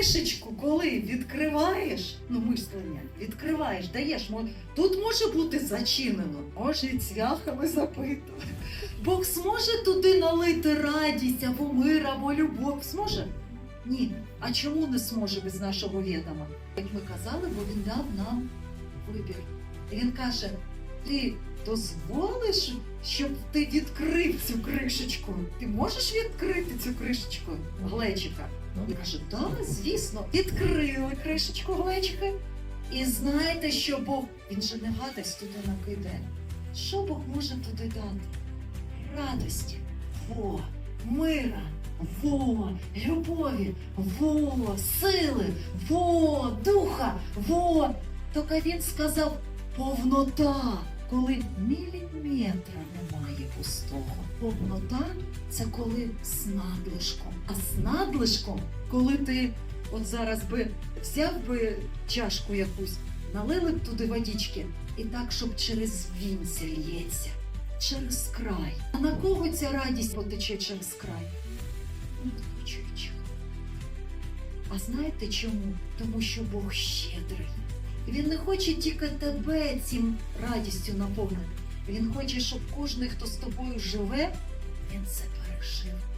кришечку, коли відкриваєш, ну мислення, відкриваєш, даєш, тут може бути зачинено, може і цвяхами запито. Бог зможе туди налити радість або мир, або любов. Зможе? Ні. А чому не зможе без нашого відома? Як ми казали, бо він дав нам вибір. І він каже: ти дозволиш, щоб ти відкрив цю кришечку? Ти можеш відкрити цю кришечку глечика? І каже, так, звісно, відкрили кришечку глечика. І знаєте, що Бог, він же не гадость туди накидає. Що Бог може туди дати? Радості, во, мира, во, любові, во, сили, во, духа, во. Тільки він сказав повнота, коли міліметра немає пустого. Повнота це коли з надлишком. А з надлишком, коли ти от зараз би взяв би чашку якусь, налили б туди водички, і так, щоб через вінця лється, через край. А на кого ця радість потече через край? Ну. А знаєте чому? Тому що Бог щедрий. Він не хоче тільки тебе цим радістю наповнити. Він хоче, щоб кожен, хто з тобою живе, він це пережив.